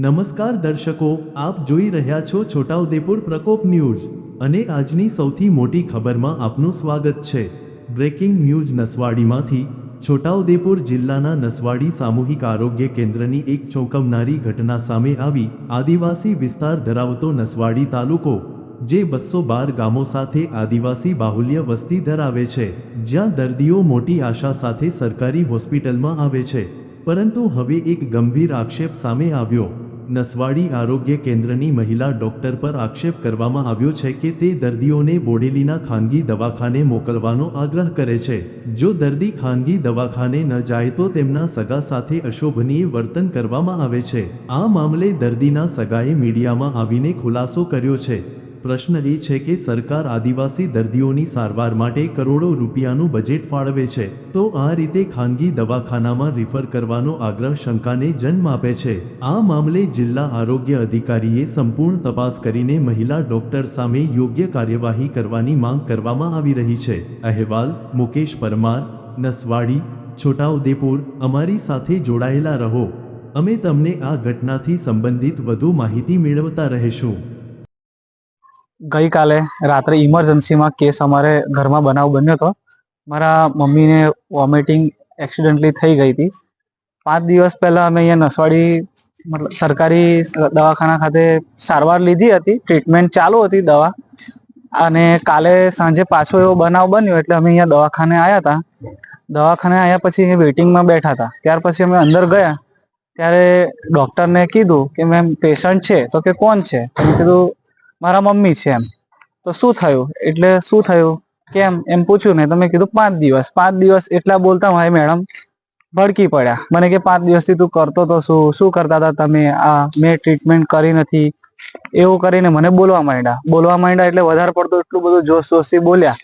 નમસ્કાર દર્શકો, આપ જોઈ રહ્યા છો છોટાઉદેપુર પ્રકોપ ન્યૂઝ અને આજની સૌથી મોટી ખબરમાં આપનું સ્વાગત છે. બ્રેકિંગ ન્યૂઝ નસવાડીમાંથી છોટાઉદેપુર જિલ્લાના નસવાડી સામૂહિક આરોગ્ય કેન્દ્રની એક ચોંકાવનારી ઘટના સામે આવી આદિવાસી વિસ્તાર ધરાવતો નસવાડી તાલુકો, જે બસો બાર ગામો સાથે આદિવાસી બાહુલ્ય વસ્તી ધરાવે છે, જ્યાં દર્દીઓ મોટી આશા સાથે સરકારી હોસ્પિટલમાં આવે છે. પરંતુ હવે એક ગંભીર આક્ષેપ સામે આવ્યો. નસવાડી આરોગ્ય કેન્દ્રની મહિલા ડોક્ટર પર આક્ષેપ કરવામાં આવ્યો છે કે તે દર્દીઓને બોડેલીના ખાનગી દવાખાને મોકલવાનો આગ્રહ કરે છે. જો દર્દી ખાનગી દવાખાને ન જાય તો તેમના સગા સાથે અશોભનીય વર્તન કરવામાં આવે છે. આ મામલે દર્દીના સગાએ મીડિયામાં આવીને ખુલાસો કર્યો છે. પ્રશ્ન એ છે કે સરકાર આદિવાસી દર્દીઓની સારવાર માટે કરોડો રૂપિયાનું બજેટ ફાળવે છે. તો આ રીતે ખાનગી દવાખાનામાં રિફર કરવાનો આગ્રહ શંકાને જન્મ આપે છે. આ મામલે જિલ્લા આરોગ્ય અધિકારીએ સંપૂર્ણ તપાસ કરીને મહિલા ડોક્ટર સામે યોગ્ય કાર્યવાહી કરવાની માંગ કરવામાં આવી રહી છે. અહેવાલ, મુકેશ પરમાર, નસવાડી, છોટાઉદેપુર અમારી સાથે જોડાયેલા રહો. અમે તમને આ ઘટનાથી સંબંધિત વધુ માહિતી મેળવતા રહીશું. ગઈકાલે રાત્રે ઇમરજન્સીમાં કેસ અમારે ઘરમાં બનાવ બન્યો હતો. મારા મમ્મીને વોમિટિંગ એક્સિડન્ટલી થઈ ગઈ હતી. પાંચ દિવસ પહેલા અમે અહીંયા નસવાડી, મતલબ સરકારી દવાખાના ખાતે સારવાર લીધી હતી. ટ્રીટમેન્ટ ચાલુ હતી દવા. અને કાલે સાંજે પાછો એવો બનાવ બન્યો એટલે અમે અહીંયા દવાખાને આવ્યા હતા. દવાખાને આવ્યા પછી અહીંયા વેઇટિંગમાં બેઠા હતા. ત્યાર પછી અમે અંદર ગયા. ત્યારે ડૉક્ટરને કીધું કે, મેમ, પેશન્ટ છે. તો કે, કોણ છે? મેં કીધું મારા મમ્મી છે એમ. તો શું થયું? એટલે શું થયું? કેમ? એમ પૂછ્યું ને તમે કીધું, પાંચ દિવસ. પાંચ દિવસ એટલા બોલતા મારી મેડમ, ભડકી પડ્યા. મને કે, પાંચ દિવસથી તું કરતો તો શું? શું કરતા હતા તમે? આ મેં ટ્રીટમેન્ટ કરી નથી. એવું કરીને મને બોલવા માંડ્યા. બોલવા માંડ્યા એટલે વધારે પડતું એટલું બધું જોશ જોશથી બોલ્યા.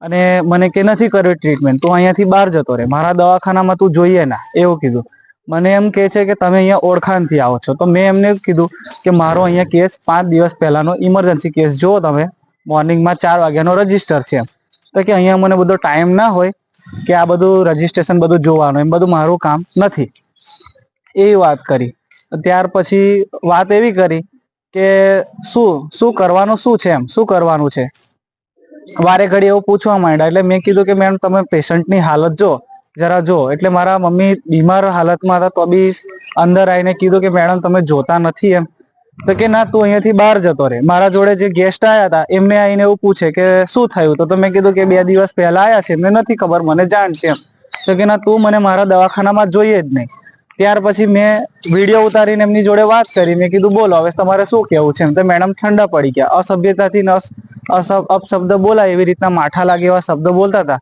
અને મને કે, નથી કર્યું ટ્રીટમેન્ટ તું અહીંયાથી બહાર જતો રહે મારા દવાખાનામાં તું જોઈએ ના. એવું કીધું. મને એમ કે છે કે તમે અહીંયા ઓળખાણથી આવો છો. તો મેં એમને કીધું કે મારો અહીંયા કેસ પાંચ દિવસ પહેલાનો ઇમરજન્સી કેસ જુઓ તમે, મોર્નિંગમાં ચાર વાગ્યાનો રજિસ્ટર છે તો કે અહીંયા મને બધો ટાઈમ ના હોય કે આ બધું રજીસ્ટ્રેશન બધું જોવાનું, એમ બધું મારું કામ નથી. એ વાત કરી. ત્યાર પછી વાત એવી કરી કે શું શું કરવાનું, શું છે એમ? શું કરવાનું છે? વારે ઘડી એવું પૂછવા માંડ્યા. એટલે મેં કીધું કે, મેમ, તમે પેશન્ટની હાલત જો જરા જો, એટલે મારા મમ્મી બીમાર હાલતમાં હતા તો બી અંદર આવીને કીધું કે, મેડમ, તમે જોતા નથી એમ. તો કે, ના, તું અહીંયાથી બહાર જતો રહે. મારા જોડે જે ગેસ્ટ આવ્યા હતા, એમને આવીને એવું પૂછે કે, શું થયું? તો મેં કીધું કે, બે દિવસ પહેલા આવ્યા છે, એમને નથી ખબર, મને જાણ છે એમ. તો કે, ના, તું મને મારા દવાખાનામાં જોઈએ જ નહીં. ત્યાર પછી મેં વીડિયો ઉતારીને એમની જોડે વાત કરી, મેં કીધું, બોલો, હવે તમારે શું કેવું છે? એમ તો મેડમ ઠંડા પડી ગયા. અસભ્યતાથી અપશબ્દ બોલાય એવી રીતના માઠા લાગે એવા શબ્દ બોલતા હતા.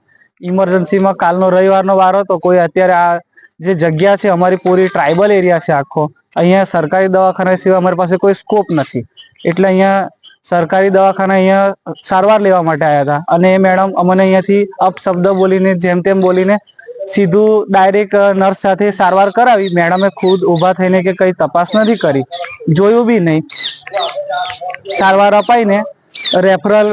ઇમરજન્સીમાં કાલનો રવિવારનો વાર હતો, કોઈ અત્યારે આ જે જગ્યા છે, અમારી પૂરી ટ્રાઇબલ એરિયા છે આખો, અહીંયા સરકારી દવાખાના સિવાય અમારી પાસે કોઈ સ્કોપ નથી. એટલે અહીંયા સરકારી દવાખાના અહીંયા સારવાર લેવા માટે આવ્યા હતા. અને એ મેડમ અમને અહીંયાથી અપશબ્દ બોલીને, જેમ તેમ બોલીને સીધું ડાયરેક્ટ નર્સ સાથે સારવાર કરાવી. મેડમે ખુદ ઊભા થઈને કે કઈ તપાસ નથી કરી. જોયું બી નહીં. સારવાર અપાઈને રેફરલ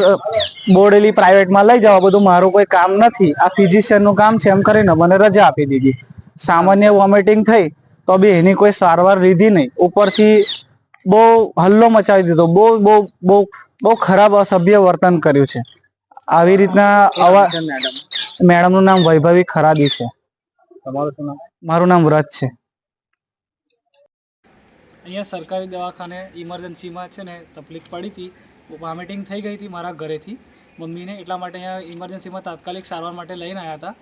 બોડેલી પ્રાઇવેટમાં લઈ જવા બધું મારું કોઈ કામ નથી. આ ફિઝિશિયનનું કામ છે એમ કરીને મને રજા આપી દીધી. સામાન્ય વોમિટિંગ થઈ તો બી એની કોઈ સારવાર લીધી નહીં. ઉપરથી બહુ હલ્લો મચાવી દીધો. બહુ બહુ બહુ બહુ ખરાબ અસભ્ય વર્તન કર્યું છે. આવી રીતના અવાજ મેડમનું નામ વૈભવી ખરાદી છે. તમારું શું નામ? મારું નામ વ્રત છે. અહીંયા સરકારી દવાખાને ઇમરજન્સીમાં છે ને તકલીફ પડી હતી. વોમિટિંગ થઈ ગઈ હતી મારા ઘરેથી. મમ્મીને એટલા માટે અહીંયા ઇમરજન્સીમાં તાત્કાલિક સારવાર માટે લઈને આવ્યા હતા.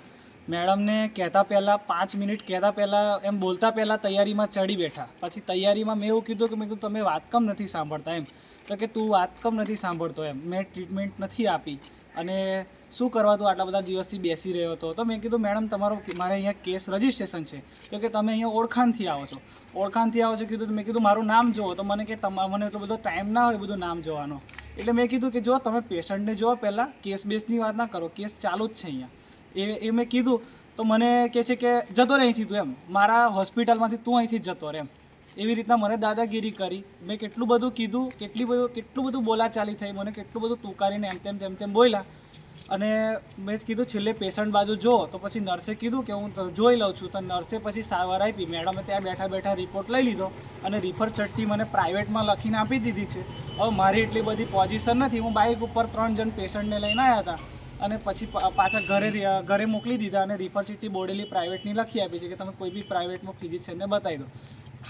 મેડમને કહેતા પહેલાં પાંચ મિનિટ કહેતા પહેલાં એમ બોલતા પહેલાં તૈયારીમાં ચડી બેઠા. પછી તૈયારીમાં મેં એવું કીધું કે મેં કીધું, તમે વાત કમ નથી સાંભળતા એમ. તો કે તું વાત કમ નથી સાંભળતો એમ. મેં ટ્રીટમેન્ટ નથી આપી. અને શું કરવા તું આટલા બધા દિવસથી બેસી રહ્યો હતો? તો મેં કીધું, મેડમ, તમારો મારે અહીંયા કેસ રજિસ્ટ્રેશન છે. તો કે, તમે અહીંયા ઓળખાણથી આવો છો. ઓળખાણથી આવો છો કીધું મેં કીધું, મારું નામ જુઓ તો મને કે મને એટલો બધો ટાઈમ ના હોય બધું નામ જોવાનો. એટલે મેં કીધું કે, જો તમે પેશન્ટને જુઓ પહેલાં કેસ બેસની વાત ના કરો. કેસ ચાલુ જ છે અહીંયા. એ એ મેં કીધું. તો મને કહે છે કે, જતો રહે અહીંથી તું એમ. મારા હોસ્પિટલમાંથી તું અહીંથી જતો રહે એમ. એવી રીતના મને દાદાગીરી કરી. મેં કેટલું બધું કીધું, કેટલી બધું, કેટલું બધું બોલાચાલી થઈ, મને કેટલું બધું તુકારીને એમ તેમ તેમ તેમ બોલ્યા. અને મેં કીધું, છેલ્લે પેશન્ટ બાજુ જો, તો પછી નર્સે કીધું કે હું જોઈ લઉં છું. તો નર્સે પછી સારવાર આપી. મેડમે ત્યાં બેઠા બેઠા રિપોર્ટ લઈ લીધો અને રિફર ચટ્ટી મને પ્રાઇવેટમાં લખીને આપી દીધી છે. હવે મારી એટલી બધી પોઝિશન નથી. હું બાઇક ઉપર ત્રણ જણ પેશન્ટને લઈને આવ્યા હતા. અને પછી પાછા ઘરે ઘરે મોકલી દીધા અને રિફર ચિઠ્ઠી બોડેલી પ્રાઇવેટની લખી આપી છે કે તમે કોઈ બી પ્રાઇવેટમાં ફિઝિશિયનને બતાવી દો.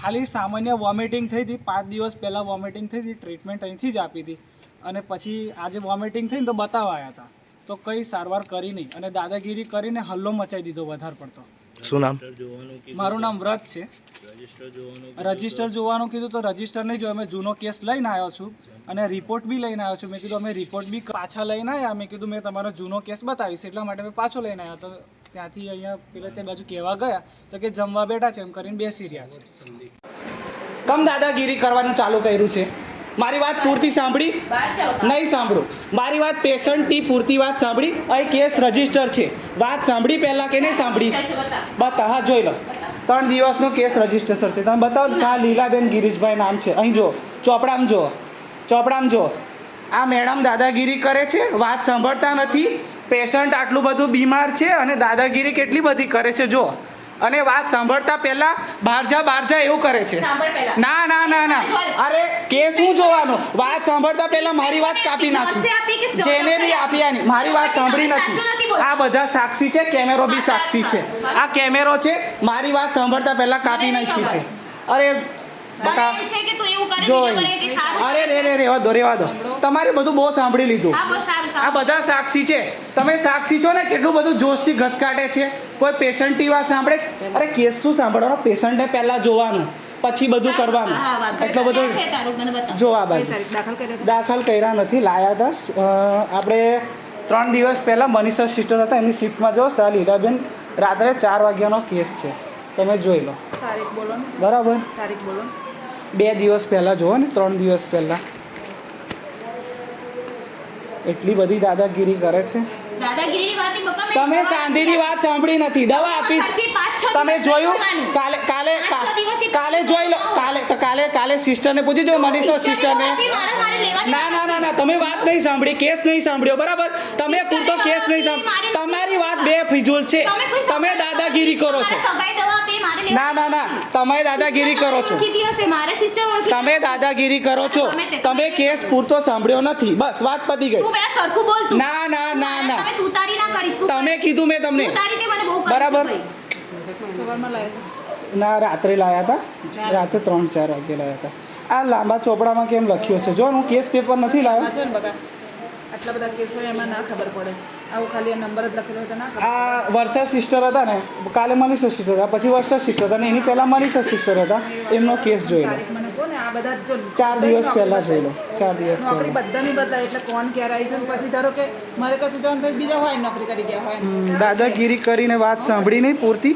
ખાલી સામાન્ય વોમિટિંગ થઈ હતી. પાંચ દિવસ પહેલાં વોમિટિંગ થઈ હતી. ટ્રીટમેન્ટ અહીંથી જ આપી હતી. અને પછી આજે વોમિટિંગ થઈને તો બતાવવા આવ્યા હતા. તો કંઈ સારવાર કરી નહીં. અને દાદાગીરી કરીને હલ્લો મચાવી દીધો વધારે પડતો. શું નામ? મારું નામ વ્રત છે. રજિસ્ટર જોવાનું કીધું તો. રજિસ્ટર નહીં. જોયું અમે જૂનો કેસ લઈને આવ્યો છું અને રિપોર્ટ બી લઈને આવ્યો છું. મેં કીધું અમે રિપોર્ટ બી પાછા લઈને આવ્યા. મેં કીધું મેં તમારો જૂનો કેસ બતાવીશ. એટલા માટે મેં પાછો લઈને આવ્યો. તો ત્યાંથી અહીંયા પેલા તે બાજુ કહેવા ગયા તો કે જમવા બેઠા છે એમ કરીને બેસી રહ્યા છે. કમ દાદાગીરી કરવાનું ચાલુ કર્યું છે? મારી વાત પૂરતી સાંભળી? નહીં સાંભળો. મારી વાત પેશન્ટની પૂરતી વાત સાંભળી? અહીં કેસ રજિસ્ટર છે. વાત સાંભળી પહેલાં કે નહીં સાંભળી? બતા હા જોઈ લો. ત્રણ દિવસનો કેસ રજિસ્ટર છે. તમે બતાવો શાહ લીલાબેન ગિરીશભાઈ નામ છે. અહીં જો ચોપડામાં જો ચોપડામાં જો આ મેડમ દાદાગીરી કરે છે? વાત સાંભળતા નથી? પેશન્ટ આટલું બધું બીમાર છે અને દાદાગીરી કેટલી બધી કરે છે જો અને વાત સાંભળતા પહેલા બહાર જા બહાર જા એવું કરે છે. ના ના ના ના. અરે કે શું જોવાનું? વાત સાંભળતા પહેલા મારી વાત કાપી નાખી. જેને બી આપી આની. મારી વાત સાંભળી નથી આ બધા સાક્ષી છે કેમેરો બી સાક્ષી છે. આ કેમેરો છે મારી વાત સાંભળતા પહેલા કાપી નાખી છે. અરે બકા. કે તું એવું કરે જો બીજું કે સારું અરે રે રે રેવા દો રેવા દો તમારે બધું બહુ સાંભળી લીધું. હા બસ સારું આ બધા સાક્ષી છે. તમે સાક્ષી છો ને કેટલું બધું જોશથી ઘસકાટે છે? કોઈ પેશન્ટની વાત સાંભળે છે? અરે કેસ શું સાંભળવાનો? પેશન્ટને પહેલાં જોવાનું પછી બધું કરવાનું. એટલો બધો ક્યાં છે તારું મને બતાવ. જો આ બાજુ. દાખલ કર્યા નથી લાયા હતા. આપણે ત્રણ દિવસ પહેલાં મનીષા સિસ્ટર હતા એમની શિફ્ટમાં જો સર લીલાબેન રાત્રે ચાર વાગ્યાનો કેસ છે. તમે જોઈ લો. તારીખ બોલો ને. બરાબર? તારીખ બોલો. બે દિવસ પહેલાં જુઓ ને ત્રણ દિવસ પહેલાં. એટલી બધી દાદાગીરી કરે છે. તમે સાંધીની વાત સાંભળી નથી. દવા આપી તમે જોયું? કાલે કાલે કાલે જોઈ લો. કાલે કાલે કાલે સિસ્ટરને પૂછી જો મનીષો સિસ્ટરને ના ના ના ના તમે વાત નહીં સાંભળી કેસ નહીં સાંભળ્યો બરાબર? તમે પૂરતો કેસ નહીં સાંભળ્યો તમારી બે ફિજુલ છે. તમે દાદાગીરી કરો છો. ના ના ના. તમે દાદાગીરી કરો છો. તમે દાદાગીરી કરો છો. તમે કેસ પૂરતો સાંભળ્યો નથી. બસ વાત પતી ગઈ. ના ના ના ના. તમે કીધું મેં તમને. બરાબર. ના રાત્રે લાયા હતા રાત્રે ત્રણ ચાર વાગે લાયા હતા આ લાંબા ચોપડામાં કેમ લખ્યું છે? જો હું કેસ પેપર નથી લાવ્યો છે ને બકા. આટલા બધા કેસો એમાં ના ખબર પડે. આવું ખાલી નંબર જ લખેલો હતો ના આ વર્ષા સિસ્ટર હતા ને કાલે મનીષા સિસ્ટર હતા પછી વર્ષા સિસ્ટર હતા ને એની પહેલાં મનીષા સિસ્ટર હતા એમનો કેસ જોઈ લો. મને આ બધા જો ચાર દિવસ પહેલાં જોઈ લો ચાર દિવસ નોકરી બધાની બદલાય એટલે કોણ ક્યારે આવી ગયું? પછી ધારો કે મારે કશું જવાનું થાય બીજા હોય નોકરી કરી ગયા હોય. દાદાગીરી કરીને વાત સાંભળી નહીં પૂરતી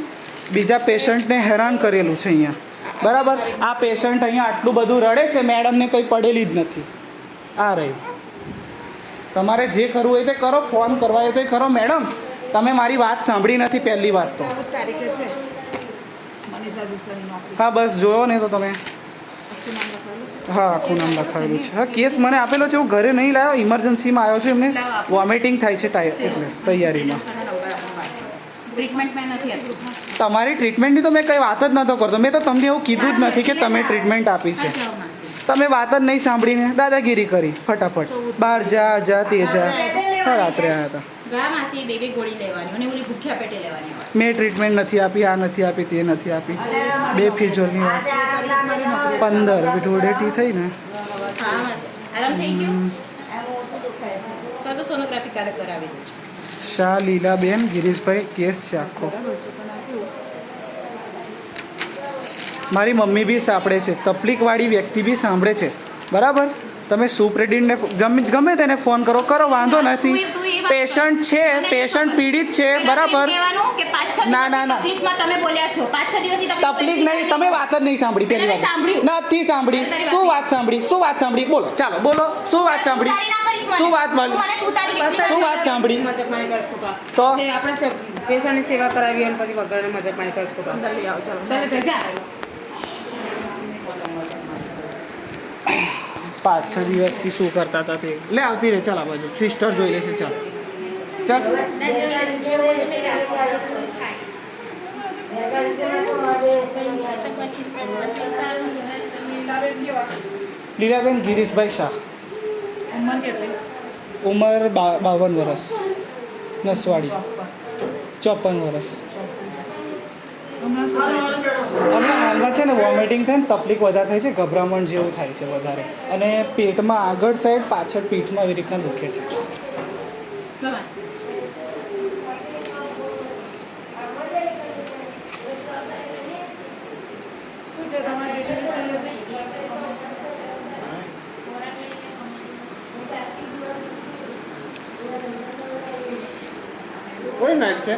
બીજા પેશન્ટને હેરાન કરેલું છે અહીંયા. બરાબર? આ પેશન્ટ અહીંયા આટલું બધું રડે છે મેડમને કંઈ પડેલી જ નથી. આ રહી તમારે જે કરવું હોય તે કરો ફોન કરવા હોય તો કરો. મેડમ તમે મારી વાત સાંભળી નથી પહેલી વાત તો. હા બસ જોયો ને તો તમે. હા આખું નામ લખાવેલું છે હા કેસ મને આપેલો છે હું ઘરે નહીં લાવ્યો ઇમરજન્સીમાં આવ્યો છું એમને. વોમિટિંગ થાય છે ટાઈ એટલે તૈયારીમાં. તમારી ટ્રીટમેન્ટની તો મેં કંઈ વાત જ નહોતો કરતો. મેં તો તમને એવું કીધું જ નથી કે તમે ટ્રીટમેન્ટ આપી છે. તમે વાત જ નહીં સાંભળીને દાદાગીરી કરી ફટાફટ. બહાર જા જા તે જા. હા રાત્રે આવ્યા હતા. ગયા માસી બે બે ગોળી લેવાની અને ઓલી ભૂખ્યા પેટે લેવાની હોય. મેં ટ્રીટમેન્ટ નથી આપી આ નથી આપી તે નથી આપી. બે ફિજોની વાત. પંદર. ઢોળેટી થઈ ને. શાહ લીલાબેન ગિરીશભાઈ કેસ છે આખો બરાબર છે પણ આ કેવું મારી મમ્મી બી સાંભળે છે. તકલીફવાળી વ્યક્તિ બી સાંભળે છે. બરાબર? તમે સુપ્રેડિનને ગમે ગમે તેને ફોન કરો કરો વાંધો નથી. પેશન્ટ છે પેશન્ટ પીડિત છે પેલા બરાબર? ના, ના, ના. તમે બોલ્યા છો. પાંચ તકલીફ નહીં તમે વાત જ નહીં સાંભળી પહેલી મેં વાત નથી સાંભળી. શું વાત સાંભળી? શું વાત સાંભળી? બોલો ચાલો બોલો. શું વાત સાંભળી. શું વાત કેટલી શું વાત સાંભળી. તો? આપણે પેશન્ટની સેવા કરાવી અને પછી વગરને મજા પાણી કરો છે અંદર લઈ આવો ચાલો. જા. પાંચ છ દિવસથી શું કરતા હતા તે? લે, આવતી રહે, ચાલ આ બાજુ. સિસ્ટર જોઈ લેશે, ચાલ. ચાલ. લીલાબેન ગિરીશભાઈ શાહ. ઉંમર બાવન વર્ષ નસવાડી. ચોપન વર્ષ હમણાં હાલમાં છે ને વોમિટિંગ થાય ને તકલીફ વધારે થાય છે ગભરામણ જેવું થાય છે વધારે. અને પેટમાં આગળ સાઈડ પાછળ પીઠમાં એવી રીતના દુખે છે. કોઈ નાઇટ છે?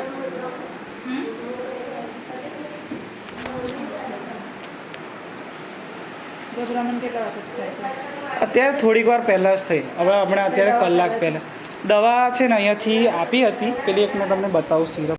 ગભરામણ કેટલા વખત થાય છે? અત્યારે થોડીક વાર પહેલાં જ થઈ. હવે હમણાં અત્યારે કલાક પહેલાં. દવા છે ને અહીંયાથી આપી હતી. પેલી એક મેં તમને બતાવું સિરપ.